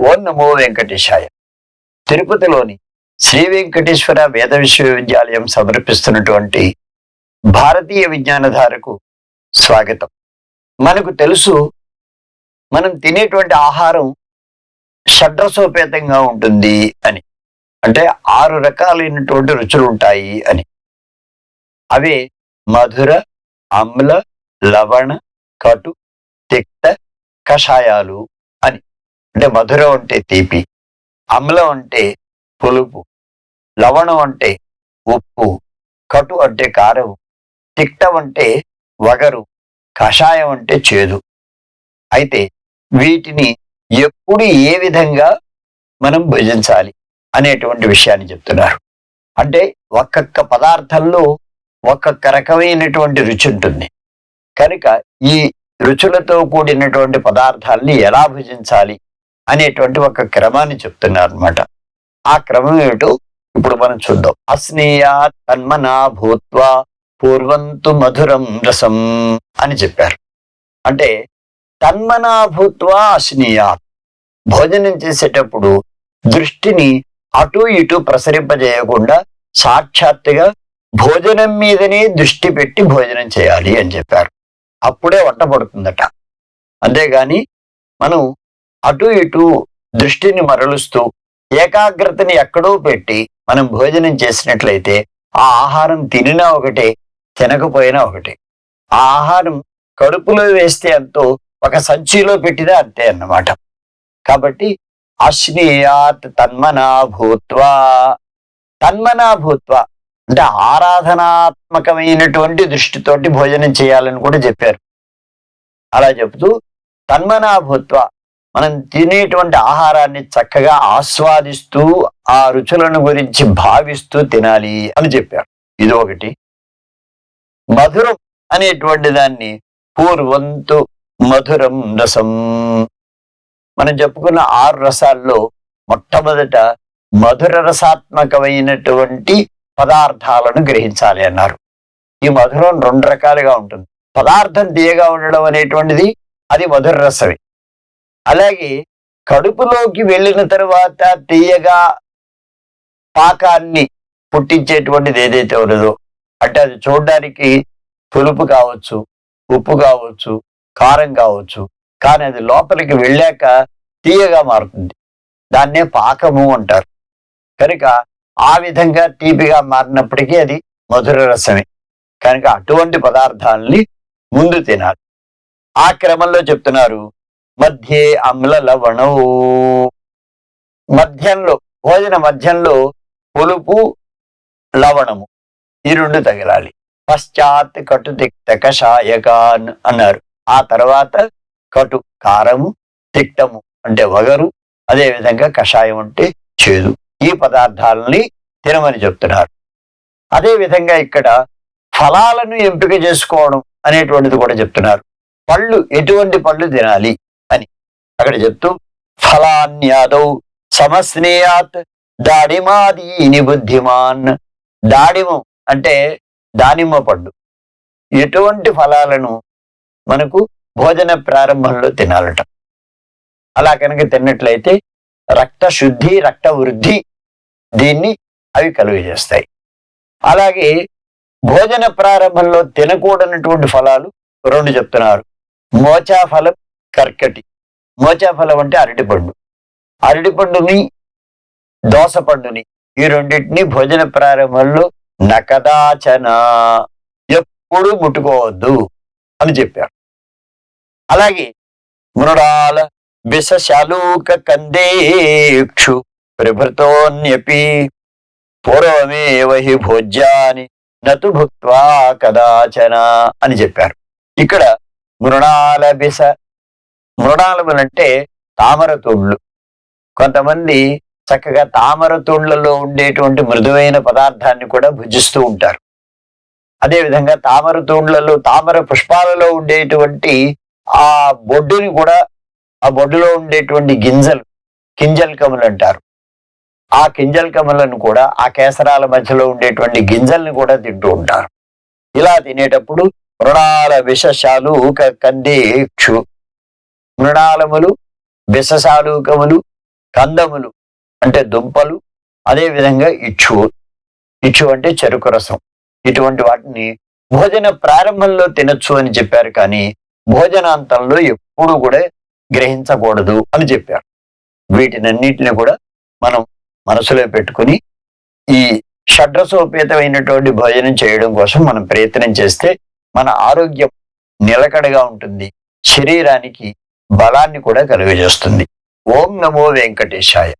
ఓం నమో వెంకటేశాయ. తిరుపతిలోని శ్రీ వెంకటేశ్వర వేద విశ్వవిద్యాలయం సమర్పిస్తున్నటువంటి భారతీయ విజ్ఞానధారకు స్వాగతం. మనకు తెలుసు మనం తినేటువంటి ఆహారం షడ్రసోపేతంగా ఉంటుంది అని. అంటే ఆరు రకాలైనటువంటి రుచులు ఉంటాయి అని. అవే మధుర అమ్ల లవణ కటు తిక్త కషాయాలు. అంటే మధురం అంటే తీపి అమ్లం అంటే పులుపు లవణం అంటే ఉప్పు కటు అంటే కారం తిక్తం అంటే వగరు కషాయం అంటే చేదు. అయితే వీటిని ఎప్పుడు ఏ విధంగా మనం భుజించాలి అనేటువంటి విషయాన్ని చెప్తున్నారు. అంటే ఒక్కొక్క పదార్థంలో ఒక్కొక్క రకమైనటువంటి రుచి ఉంటుంది. కనుక ఈ రుచులతో కూడినటువంటి పదార్థాల్ని ఎలా భుజించాలి? అనేటువంటి ఒక క్రమాన్ని చెప్తున్నారు అనమాట ఆ క్రమం ఏమిటో ఇప్పుడు మనం చూద్దాం. అస్నేయా తన్మనా భూత్వా పూర్వంతు మధురం రసం అని చెప్పారు. అంటే తన్మనా భూత్వా అస్నేయా. భోజనం చేసేటప్పుడు దృష్టిని అటు ఇటు ప్రసరింపజేయకుండా సాక్షాత్తుగా భోజనం మీదనే దృష్టి పెట్టి భోజనం చేయాలి అని చెప్పారు. అప్పుడే వంట పడుతుందట. అంతేగాని మనం అటు ఇటు దృష్టిని మరలుస్తూ ఏకాగ్రతని ఎక్కడో పెట్టి మనం భోజనం చేసినట్లయితే ఆ ఆహారం తినినా ఒకటే తినకపోయినా ఒకటే. ఆ ఆహారం కడుపులో వేస్తే అంతో ఒక సంచిలో పెట్టినా అంతే అన్నమాట. కాబట్టి అశ్నీయాత్ తన్మనా భూత్వా. తన్మనా భూత్వా అంటే ఆరాధనాత్మకమైనటువంటి దృష్టితోటి భోజనం చేయాలని కూడా చెప్పారు. అలా చెబుతూ తన్మనా భూత్వ మనం తినేటువంటి ఆహారాన్ని చక్కగా ఆస్వాదిస్తూ ఆ రుచులను గురించి భావిస్తూ తినాలి అని చెప్పారు ఇది ఒకటి మధురం అనేటువంటి దాన్ని పూర్వంతు మధురం రసం. మనం చెప్పుకున్న ఆరు రసాల్లో మొట్టమొదట మధుర రసాత్మకమైనటువంటి పదార్థాలను గ్రహించాలి అన్నారు. ఈ మధురం రెండు రకాలుగా ఉంటుంది. పదార్థం తీయగా ఉండడం అనేటువంటిది అది మధుర రసమే. అలాగే కడుపులోకి వెళ్ళిన తర్వాత తీయగా పాకాన్ని పుట్టించేటువంటిది ఏదైతే ఉన్నదో అంటే అది చూడడానికి పులుపు కావచ్చు ఉప్పు కావచ్చు కారం కావచ్చు కానీ అది లోపలికి వెళ్ళాక తీయగా మారుతుంది. దాన్నే పాకము అంటారు. కనుక ఆ విధంగా తీపిగా మారినప్పటికీ అది మధుర రసమే. కనుక అటువంటి పదార్థాలని ముందు తినాలి. ఆ క్రమంలో చెప్తున్నారు మధ్యే అమ్ల లవణవు. మధ్యంలో భోజన మధ్యంలో పులుపు లవణము. ఈ రెండు తగిలాలి. పశ్చాత్ కటు తిక్త కషాయకాన్ అన్నారు. ఆ తర్వాత కటు కారము తిక్తము అంటే వగరు అదే విధంగా కషాయం అంటే చేదు. ఈ పదార్థాలని తినమని చెప్తున్నారు. అదేవిధంగా ఇక్కడ ఫలాలను ఎంపిక చేసుకోవడం అనేటువంటిది కూడా చెప్తున్నారు. పళ్ళు ఎటువంటి పళ్ళు తినాలి? అక్కడ చెప్తూ ఫలాన్యాదౌ సమస్నేయాత్ దాడిమాదీని బుద్ధిమాన్. దాడిమం అంటే దానిమ్మ పండు ఎటువంటి ఫలాలను మనకు భోజన ప్రారంభంలో తినాలట. అలా కనుక తిన్నట్లయితే రక్త శుద్ధి రక్త వృద్ధి దీన్ని అవి కలుగజేస్తాయి. అలాగే భోజన ప్రారంభంలో తినకూడనటువంటి ఫలాలు రెండు చెప్తున్నారు. మోచా ఫలం కర్కటి. మోచాఫలం అంటే అరటిపండు. అరటిపండుని దోసపండుని ఈ రెండింటిని భోజన ప్రారంభంలో నకదాచన ఎప్పుడు ముట్టుకోవద్దు అని చెప్పారు. అలాగే మృడాల బిసశాలూక కందేక్షు ప్రభృతోన్యపి పూర్వమేవహి భోజ్యాని నతు భుక్వా కదాచన అని చెప్పారు. ఇక్కడ మృణాల బిస మృణాలములంటే తామర తూళ్ళు కొంతమంది చక్కగా తామర తూళ్ళలో ఉండేటువంటి మృదువైన పదార్థాన్ని కూడా భుజిస్తూ ఉంటారు. అదే విధంగా తామర తూళ్ళలో తామర పుష్పాలలో ఉండేటువంటి ఆ బొడ్డుని కూడా ఆ బొడ్డులో ఉండేటువంటి గింజలు కింజల్కములు అంటారు. ఆ కింజల్కములను కూడా ఆ కేసరాల మధ్యలో ఉండేటువంటి గింజల్ని కూడా తింటూ ఉంటారు. ఇలా తినేటప్పుడు మృణాల విశేషాలు కందేక్షు. మృణాలములు బిససాలూకములు కందములు అంటే దుంపలు అదే విధంగా ఇచ్చు. ఇచ్చు అంటే చెరుకు రసం. ఇటువంటి వాటిని భోజన ప్రారంభంలో తినొచ్చు అని చెప్పారు కానీ భోజనాంతంలో ఎప్పుడు కూడా గ్రహించకూడదు అని చెప్పారు. వీటినన్నిటిని కూడా మనం మనసులో పెట్టుకుని ఈ షడ్రసోపేతమైనటువంటి భోజనం చేయడం కోసం మనం ప్రయత్నం చేస్తే మన ఆరోగ్యం నిలకడగా ఉంటుంది. శరీరానికి బలాన్ని కూడా కలుగజేస్తుంది. ఓం నమో వెంకటేశాయ.